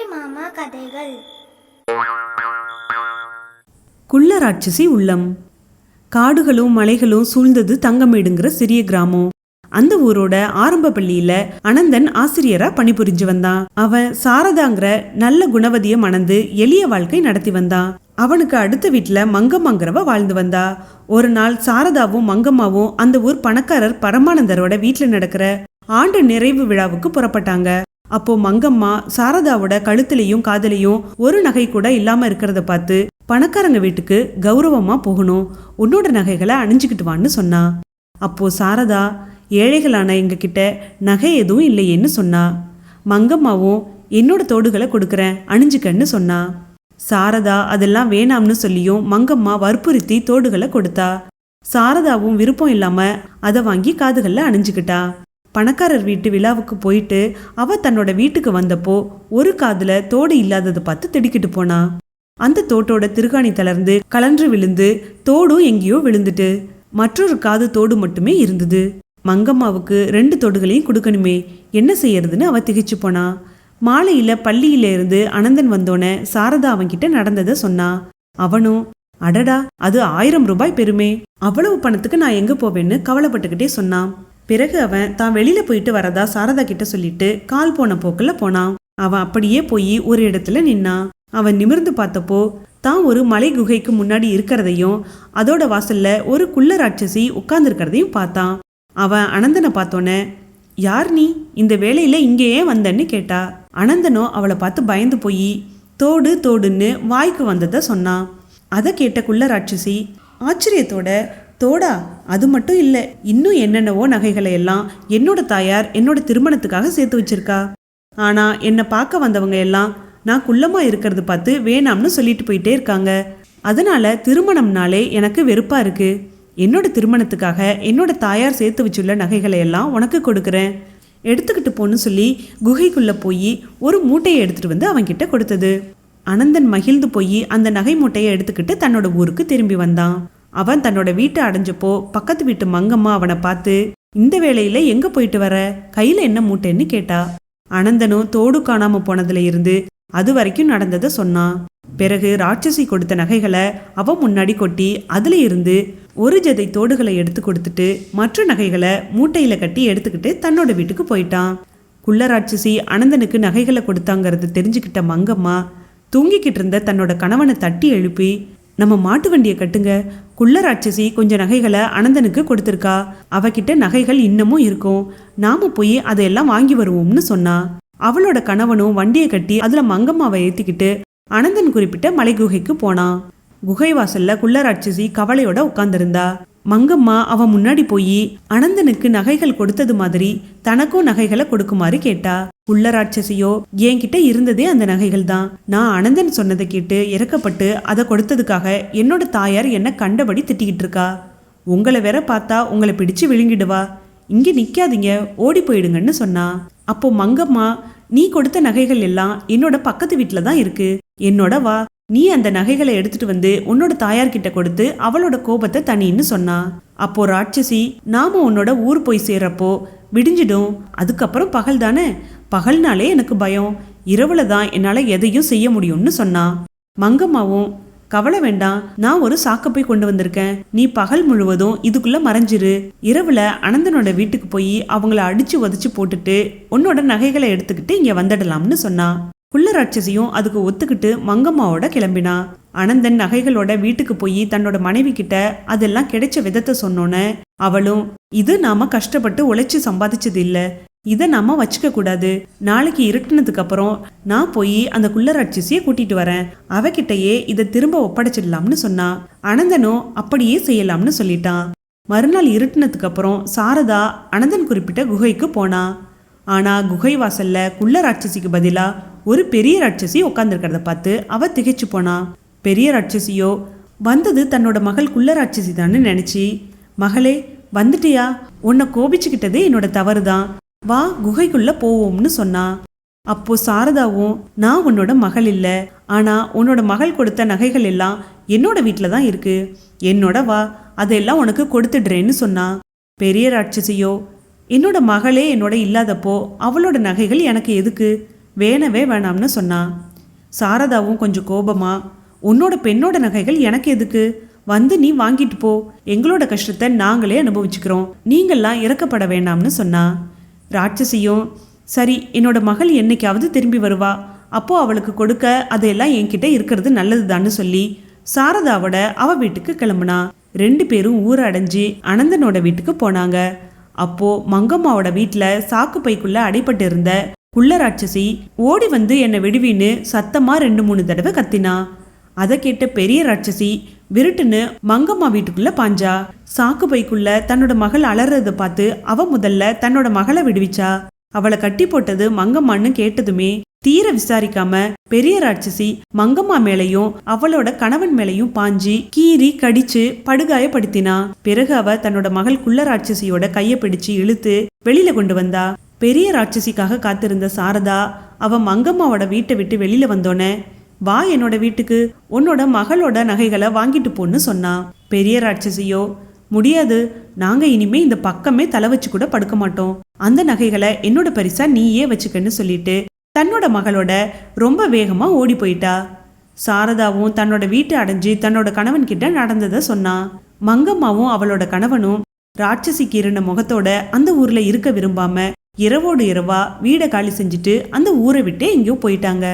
அம்புலி மாமா கதைகள். குள்ள ராட்சசி உள்ளம். காடுகளும் மலைகளும் சூழ்ந்தது தங்கமேடுங்கிற சிறிய கிராமம். அந்த ஊரோட ஆரம்ப பள்ளியில அனந்தன் ஆசிரியரா பணிபுரிஞ்சு வந்தான். அவன் சாரதாங்கிற நல்ல குணவதிய மணந்து எளிய வாழ்க்கை நடத்தி வந்தான். அவனுக்கு அடுத்த வீட்டுல மங்கம்மாங்கிறவ வாழ்ந்து வந்தா. ஒரு நாள் சாரதாவும் மங்கம்மாவும் அந்த ஊர் பணக்காரர் பரமானந்தரோட வீட்டுல நடக்கிற ஆண்டு நிறைவு விழாவுக்கு புறப்பட்டாங்க. அப்போ மங்கம்மா சாரதாவோட கழுத்துலையும் காதலையும் ஒரு நகை கூட இல்லாம இருக்கிறத பார்த்து பணக்காரங்க வீட்டுக்கு கௌரவமா போகணும். உன்னோட நகைகளை அணிஞ்சுக்கிட்டு வான்னு சொன்னா. அப்போ சாரதா ஏழைகளான எங்க கிட்ட நகை எதுவும் இல்லையேன்னு சொன்னா. மங்கம்மாவும் என்னோட தோடுகளை கொடுக்குறேன் அணிஞ்சுக்கன்னு சொன்னா. சாரதா அதெல்லாம் வேணாம்னு சொல்லியும் மங்கம்மா வற்புறுத்தி தோடுகளை கொடுத்தா. சாரதாவும் விருப்பம் இல்லாம அதை வாங்கி காதுகளில் அணிஞ்சுக்கிட்டா. பணக்காரர் வீட்டு விழாவுக்கு போயிட்டு அவ தன்னோட வீட்டுக்கு வந்தப்போ ஒரு காதுல தோடு இல்லாததை பார்த்து திடுக்கிட்டு போனா. அந்த தோட்டோட திருகாணி தளர்ந்து கலன்று விழுந்து தோடும் எங்கேயோ விழுந்துட்டு. மற்றொரு காது தோடு மட்டுமே இருந்தது. மங்கம்மாவுக்கு ரெண்டு தோடுகளையும் கொடுக்கணுமே என்ன செய்யறதுன்னு அவ திகிச்சு போனா. மாலையில பள்ளியில இருந்து அனந்தன் வந்தோன்னே சாரதா அவன்கிட்ட நடந்ததை சொன்னா. அவனும் அடடா அது ஆயிரம் ரூபாய் பெருமே அவ்வளவு பணத்துக்கு நான் எங்க போவேன்னு கவலைப்பட்டுக்கிட்டே சொன்னான். பிறகு அவன் தான் வெளியில போயிட்டு வரதா சாரதா கிட்ட சொல்லிட்டு கால் போன போக்குல போனான். அவன் அப்படியே போய் ஒரு இடத்துல நின்னான் அவன் நிமிர்ந்து பார்த்தப்போ தான் ஒரு மலை குகைக்கு முன்னாடி இருக்கிறதையும் அதோட வாசல்ல ஒரு குள்ள ராட்சசி உட்கார்ந்துருக்கிறதையும் பார்த்தான். அவன் அனந்தனை பார்த்தோன்னே யார் நீ? இந்த வேலையில இங்கே ஏன் வந்தன்னு கேட்டா. அனந்தனோ அவளை பார்த்து பயந்து போய் தோடு தோடுன்னு வாய்க்கு வந்ததை சொன்னான். அதை கேட்ட குள்ள ராட்சசி ஆச்சரியத்தோட தோடா அது மட்டும் இல்லை இன்னும் என்னென்னவோ நகைகளை எல்லாம் என்னோட தாயார் என்னோட திருமணத்துக்காக சேர்த்து வச்சிருக்கா. ஆனா என்னை பார்க்க வந்தவங்க எல்லாம் நான் குள்ளமா இருக்கிறது பார்த்து வேணாம்னு சொல்லிட்டு போயிட்டே இருக்காங்க. அதனால திருமணம்னாலே எனக்கு வெறுப்பா இருக்கு. என்னோட திருமணத்துக்காக என்னோட தாயார் சேர்த்து வச்சுள்ள நகைகளை எல்லாம் உனக்கு கொடுக்குறேன். எடுத்துக்கிட்டு போன்னு சொல்லி குகைக்குள்ளே போய் ஒரு மூட்டையை எடுத்துகிட்டு வந்து அவன்கிட்ட கொடுத்தது. அனந்தன் மகிழ்ந்து போய் அந்த நகை மூட்டையை எடுத்துக்கிட்டு தன்னோட ஊருக்கு திரும்பி வந்தான். அவன் தன்னோட வீட்டை அடைஞ்சப்போ பக்கத்து வீட்டு மங்கம்மா அவனை பார்த்து இந்த வேளையில எங்க போயிட்டு வர? கையில என்ன மூட்டைன்னு கேட்டா. அனந்தனும் தோடு காணாம போனதுல இருந்து அது வரைக்கும் நடந்ததை சொன்னான் பிறகு ராட்சசி கொடுத்த நகைகளை அவ முன்னாடி கொட்டி அதுல இருந்து ஒரு ஜதை தோடுகளை எடுத்து கொடுத்துட்டு மற்ற நகைகளை மூட்டையில கட்டி எடுத்துக்கிட்டு தன்னோட வீட்டுக்கு போயிட்டான். குள்ள ராட்சசி அனந்தனுக்கு நகைகளை கொடுத்தாங்கறது தெரிஞ்சுக்கிட்ட மங்கம்மா தூங்கிக்கிட்டு இருந்த தன்னோட கணவனை தட்டி எழுப்பி நம்ம மாட்டு வண்டியை கட்டுங்க. குள்ள ராட்சசி கொஞ்சம் நகைகளை அனந்தனுக்கு கொடுத்துருக்கா. அவகிட்ட நகைகள் இன்னமும் இருக்கும். நாம போய் அதையெல்லாம் வாங்கி வருவோம்னு சொன்னா. அவளோட கணவனும் வண்டியை கட்டி அதுல மங்கம்மாவை ஏத்திக்கிட்டு அனந்தன் குறிப்பிட்ட மலை குகைக்கு போனான் குகை வாசல்ல குள்ள ராட்சசி கவலையோட உட்கார்ந்திருந்தா. மங்கம்மா அவன் முன்னாடி போய் அனந்தனுக்கு நகைகள் கொடுத்தது மாதிரி தனக்கும் நகைகளை கொடுக்குமாறு கேட்டா உள்ள ராட்சசியோ என்கிட்ட இருந்ததே அந்த நகைகள் தான். நான் அனந்தன் சொன்னதை கேட்டு இறக்கப்பட்டு அதை கொடுத்ததுக்காக என்னோட தாயார் என்ன கண்டபடி திட்டிக்கிட்டு இருக்கா. உங்களை வேற பார்த்தா உங்களை பிடிச்சு விழுங்கிடுவா. இங்க நிக்காதீங்க ஓடி போயிடுங்கன்னு சொன்னா. அப்போ மங்கம்மா நீ கொடுத்த நகைகள் எல்லாம் என்னோட பக்கத்து வீட்டில் தான் இருக்கு. என்னோட வா நீ அந்த நகைகளை எடுத்துட்டு வந்து உன்னோட தாயார்கிட்ட கொடுத்து அவளோட கோபத்தை தனின்னு சொன்னா. அப்போ ராட்சசி நாம உன்னோட ஊர் போய் சேர்றப்போ விடிஞ்சிடும். அதுக்கப்புறம் பகல் தானே? பகல்னாலே எனக்கு பயம். இரவுல தான் என்னால எதையும் செய்ய முடியும்னு சொன்னா. மங்கம்மாவும் கவலை வேண்டாம். நான் ஒரு சாக்கப்பை கொண்டு வந்திருக்கேன். நீ பகல் முழுவதும் இதுக்குள்ள மறைஞ்சிரு. இரவுல அனந்தனோட வீட்டுக்கு போய் அவங்கள அடிச்சு உதச்சு போட்டுட்டு உன்னோட நகைகளை எடுத்துக்கிட்டு இங்க வந்துடலாம்னு சொன்னா. குள்ள ராட்சசியும் அதுக்கு ஒத்துக்கிட்டு மங்கம்மாவோட கிளம்பினா. அனந்தன் நகைகளோட வீட்டுக்கு போய் தன்னோட மனைவி கிட்ட அதெல்லாம் கிடைச்ச விதத்தை சொன்னோன்னே அவளும் இது நாம கஷ்டப்பட்டு உழைச்சி சம்பாதிச்சது இல்ல. இதை நாம வச்சுக்க கூடாது. நாளைக்கு இருட்டினதுக்கு அப்புறம் நான் போய் அந்த குள்ள ராட்சசியை கூட்டிட்டு வரேன். அவகிட்டயே இதை திரும்ப ஒப்படைச்சிடலாம்னு சொன்னா. அனந்தனும் அப்படியே செய்யலாம்னு சொல்லிட்டான். மறுநாள் இருட்டினதுக்கு அப்புறம் சாரதா அனந்தன் குறிப்பிட்ட குகைக்கு போனா. ஆனா குகை வாசல்ல குள்ள ராட்சசிக்கு பதிலா ஒரு பெரிய ராட்சசி உட்காந்துருக்கிறத பார்த்து அவ திகைச்சு போனா. பெரிய ராட்சசியோ வந்தது தன்னோட மகள் குள்ள ராட்சசி தான்னு நினைச்சு. மகளே வந்துட்டியா? உன்னை கோபிச்சுக்கிட்டது என்னோட தவறு தான் வா குகைக்குள்ள போவோம்னு சொன்னா. அப்போ சாரதாவும் நான் உன்னோட மகள் இல்லை. ஆனா உன்னோட மகள் கொடுத்த நகைகள் எல்லாம் என்னோட வீட்டில் தான் இருக்கு. என்னோட வா அதெல்லாம் உனக்கு கொடுத்துடுறேன்னு சொன்னா. பெரிய ராட்சசியோ என்னோட மகளே என்னோட இல்லாதப்போ அவளோட நகைகள் எனக்கு எதுக்கு? வேணவே வேணாம்னு சொன்னா. சாரதாவும் கொஞ்சம் கோபமா உன்னோட பெண்ணோட நகைகள் எனக்கு எதுக்கு? வந்து நீ வாங்கிட்டு போ. எங்களோட கஷ்டத்தை நாங்களே அனுபவிச்சுக்கிறோம். நீங்கள்லாம் இறக்கப்பட வேண்டாம்னு சொன்னா. ராட்சசியும் சரி என்னோட மகள் என்னைக்காவது திரும்பி வருவா. அப்போ அவளுக்கு கொடுக்க அதையெல்லாம் என்கிட்ட இருக்கிறது நல்லதுதான்னு சொல்லி. சாரதாவோட அவ வீட்டுக்கு கிளம்புனா. ரெண்டு பேரும் ஊரை அடைஞ்சு அனந்தனோட வீட்டுக்கு போனாங்க. அப்போ மங்கம்மாவோட வீட்டில் சாக்கு பைக்குள்ள அடைப்பட்டு இருந்த குள்ள ராட்சசி ஓடி வந்து என்னை விடுவின்னு சத்தமா ரெண்டு மூணு தடவை கத்தினா. அதை கேட்ட பெரிய ராட்சசி விருட்டுன்னு மங்கம்மா வீட்டுக்குள்ள பாஞ்சா. சாக்கு பைக்குள்ள தன்னோட மகள் அலறத பார்த்து அவ முதல்ல தன்னோட மகளை விடுவிச்சா. அவளை கட்டி போட்டது மங்கம்மான்னு கேட்டதுமே தீர விசாரிக்காம பெரிய ராட்சசி மங்கம்மா மேலையும் அவளோட கணவன் மேலையும் பாஞ்சி கீறி கடிச்சு படுகாயப்படுத்தினா. பிறகு அவ தன்னோட மகள் குள்ள ராட்சசியோட கைய பிடிச்சு இழுத்து வெளியில கொண்டு வந்தா. பெரிய ராட்சசிக்காக காத்திருந்த சாரதா அவ மங்கம்மாவோட வீட்டை விட்டு வெளியில வந்தோன்னே வா என்னோட வீட்டுக்கு. உன்னோட மகளோட நகைகளை வாங்கிட்டு போன்னு சொன்னா. பெரிய ராட்சசியோ முடியாது. நாங்க இனிமே இந்த பக்கமே தலை வச்சு கூட படுக்க மாட்டோம். அந்த நகைகளை என்னோட பரிசா நீயே வச்சுக்கன்னு சொல்லிட்டு தன்னோட மகளோட ரொம்ப வேகமா ஓடி போயிட்டா சாரதாவும் தன்னோட வீட்டை அடைஞ்சு தன்னோட கணவன் கிட்ட நடந்ததை சொன்னா. மங்கம்மாவும் அவளோட கணவனும் ராட்சசிக்கு இருந்த முகத்தோட அந்த ஊர்ல இருக்க விரும்பாம இரவோடு இரவா வீடை காலி செஞ்சுட்டு அந்த ஊரை விட்டே எங்கேயோ போயிட்டாங்க.